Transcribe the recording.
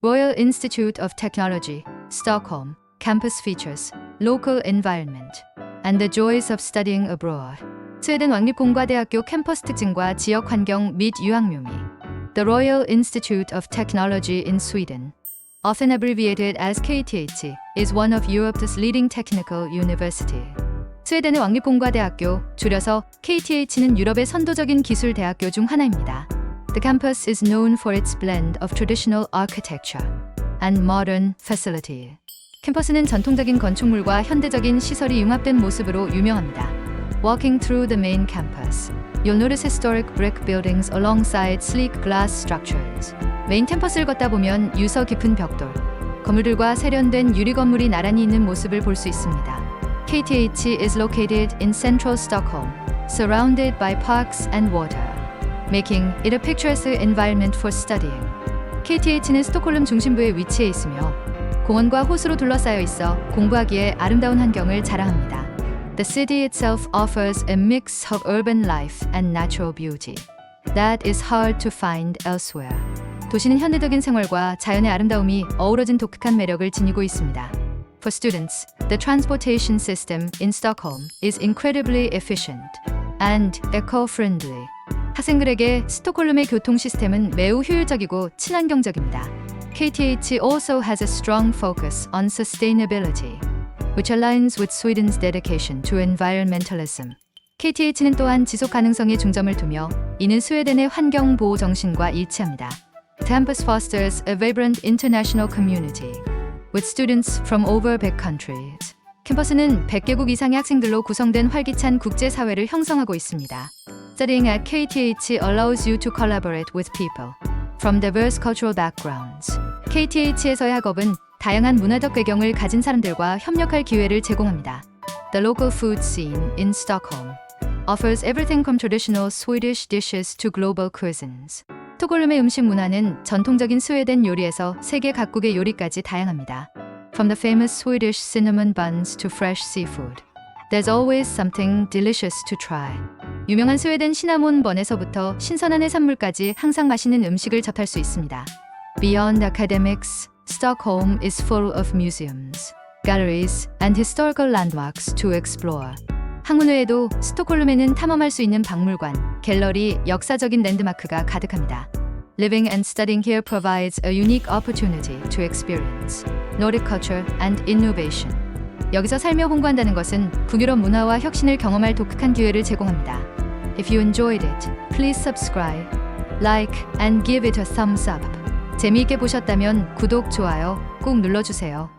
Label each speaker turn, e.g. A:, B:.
A: Royal Institute of Technology, Stockholm, campus features, local environment, and the joys of studying abroad. 스웨덴 왕립공과대학교 캠퍼스 특징과 지역 환경 및 유학 묘미. The Royal Institute of Technology in Sweden, often abbreviated as KTH, is one of Europe's leading technical university. 스웨덴의 왕립공과대학교, 줄여서 KTH는 유럽의 선도적인 기술 대학교 중 하나입니다. The campus is known for its blend of traditional architecture and modern facility. 캠퍼스는 전통적인 건축물과 현대적인 시설이 융합된 모습으로 유명합니다. Walking through the main campus, you'll notice historic brick buildings alongside sleek glass structures. 메인 캠퍼스를 걷다 보면 유서 깊은 벽돌, 건물들과 세련된 유리 건물이 나란히 있는 모습을 볼 수 있습니다. KTH is located in central Stockholm, surrounded by parks and water, making it a picturesque environment for studying. KTH는 스톡홀름 중심부에 위치해 있으며 공원과 호수로 둘러싸여 있어 공부하기에 아름다운 환경을 자랑합니다. The city itself offers a mix of urban life and natural beauty that is hard to find elsewhere. 도시는 현대적인 생활과 자연의 아름다움이 어우러진 독특한 매력을 지니고 있습니다. For students, the transportation system in Stockholm is incredibly efficient and eco-friendly. 학생들에게 스톡홀름의 교통 시스템은 매우 효율적이고 친환경적입니다. KTH also has a strong focus on sustainability, which aligns with Sweden's dedication to environmentalism. KTH는 또한 지속 가능성에 중점을 두며 이는 스웨덴의 환경 보호 정신과 일치합니다. Campus fosters a vibrant international community with students from over 100 countries. 캠퍼스는 100개국 이상의 학생들로 구성된 활기찬 국제 사회를 형성하고 있습니다. Studying at KTH allows you to collaborate with people from diverse cultural backgrounds. KTH에서의 학업은 다양한 문화적 배경을 가진 사람들과 협력할 기회를 제공합니다. The local food scene in Stockholm offers everything from traditional Swedish dishes to global cuisines. 스톡홀름의 음식 문화는 전통적인 스웨덴 요리에서 세계 각국의 요리까지 다양합니다. From the famous Swedish cinnamon buns to fresh seafood, there's always something delicious to try. 유명한 스웨덴 시나몬 번에서부터 신선한 해산물까지 항상 맛있는 음식을 접할 수 있습니다. Beyond academics, Stockholm is full of museums, galleries, and historical landmarks to explore. 학문 외에도 스톡홀름에는 탐험할 수 있는 박물관, 갤러리, 역사적인 랜드마크가 가득합니다. Living and studying here provides a unique opportunity to experience Nordic culture and innovation. 여기서 살며 공부한다는 것은 북유럽 문화와 혁신을 경험할 독특한 기회를 제공합니다. If you enjoyed it, please subscribe, like, and give it a thumbs up. 재미있게 보셨다면 구독, 좋아요 꼭 눌러주세요.